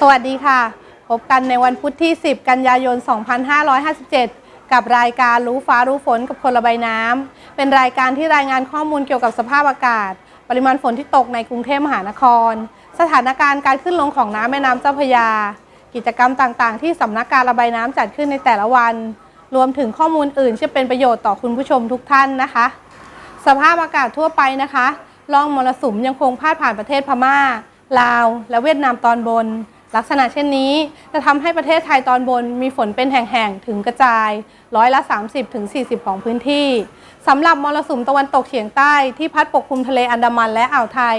สวัสดีค่ะ พบกันในวันพุธที่ 10 กันยายน 2557 กับรายการรู้ฟ้ารู้ฝนกับคนระบายน้ำ เป็นรายการที่รายงานข้อมูลเกี่ยวกับสภาพอากาศ ปริมาณฝนที่ตกในกรุงเทพมหานคร สถานการณ์การขึ้นลงของน้ำแม่น้ำเจ้าพระยา กิจกรรมต่างๆ ที่สำนักการระบายน้ำจัดขึ้นในแต่ละวัน รวมถึงข้อมูลอื่นที่เป็นประโยชน์ต่อคุณผู้ชมทุกท่านนะคะ สภาพอากาศทั่วไปนะคะ ร่องมรสุมยังคงพาดผ่านประเทศพม่า ลาว และเวียดนามตอนบน ลักษณะเช่นนี้จะทำให้ประเทศไทยตอนบนมีฝนเป็นแห่งๆ ถึงกระจาย ร้อยละ 30-40 ของพื้นที่สำหรับมรสุมตะวันตกเฉียงใต้ที่พัดปกคลุมทะเลอันดามันและอ่าวไทย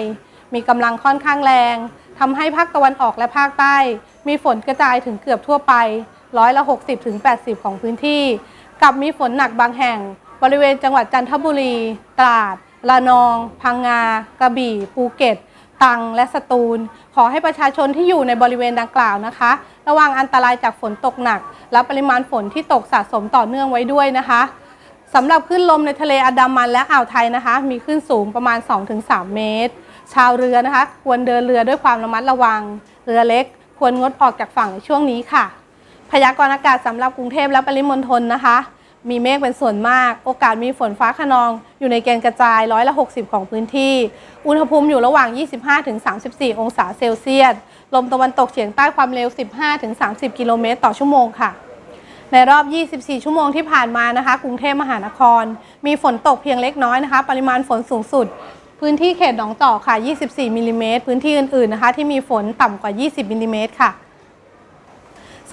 มีกำลังค่อนข้างแรงทำให้ภาคตะวันออกและภาคใต้ มีฝนกระจายถึงเกือบทั่วไป ร้อยละ 60-80 ของพื้นที่ กับมีฝนหนักบางแห่ง บริเวณจังหวัดจันทบุรี ตราด ระนอง พังงา กระบี่ ภูเก็ต ตรังและสตูล ขอให้ประชาชนที่อยู่ในบริเวณดังกล่าวนะคะ ระวังอันตรายจากฝนตกหนัก และปริมาณฝนที่ตกสะสมต่อเนื่องไว้ด้วยนะคะสำหรับคลื่นลมในทะเลอันดามันและอ่าวไทยนะคะ มีคลื่นสูงประมาณ 2-3 เมตร ชาวเรือนะคะ ควรเดินเรือด้วยความระมัดระวัง เรือเล็ก ควรงดออกจากฝั่งในช่วงนี้ค่ะ พยากรณ์อากาศสำหรับกรุงเทพและปริมณฑลนะคะ มีเมฆเป็นส่วนมาก โอกาสมีฝนฟ้าขนอง อยู่ในเกณฑ์กระจายร้อยละ 60 ของพื้นที่ อุณหภูมิอยู่ระหว่าง 25-34 องศาเซลเซียส ลมตะวันตกเฉียงใต้ความเร็ว 15-30 กิโลเมตรต่อชั่วโมงค่ะ ในรอบ 24 ชั่วโมงที่ผ่านมานะคะ กรุงเทพมหานคร มีฝนตกเพียงเล็กน้อยนะคะ ปริมาณฝนสูงสุด พื้นที่เขตหนองจอกค่ะ 24 มิลลิเมตร พื้นที่อื่นๆนะคะ ที่มีฝนต่ำกว่า 20 มิลลิเมตรค่ะ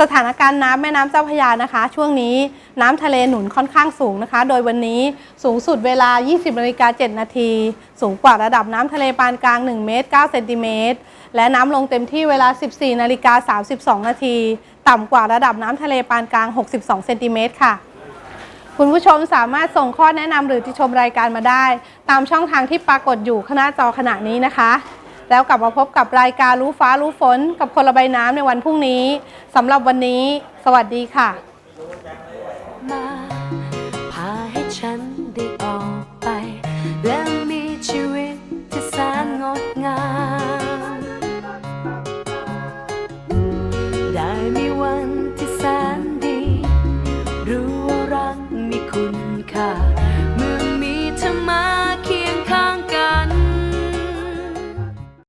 สถานการณ์น้ำแม่น้ำเจ้าพระยานะคะ ช่วงนี้ น้ำทะเลหนุนค่อนข้างสูงนะคะ โดยวันนี้สูงสุดเวลา 20นาฬิกา7นาที สูงกว่าระดับน้ำทะเลปานกลาง 1 เมตร9เซนติเมตร และน้ำลงเต็มที่เวลา 14นาฬิกา32 นาที ต่ำกว่าระดับน้ำทะเลปานกลาง 62เซนติเมตรค่ะคุณผู้ชมสามารถส่งข้อแนะนำหรือติชมรายการมาได้ ตามช่องทางที่ปรากฏอยู่หน้าจอขณะนี้นะคะ แล้วกลับมาพบกับรายการรู้ฟ้ารู้ฝน กับคนระบายน้ำในวันพรุ่งนี้สำหรับวันนี้ สวัสดีค่ะ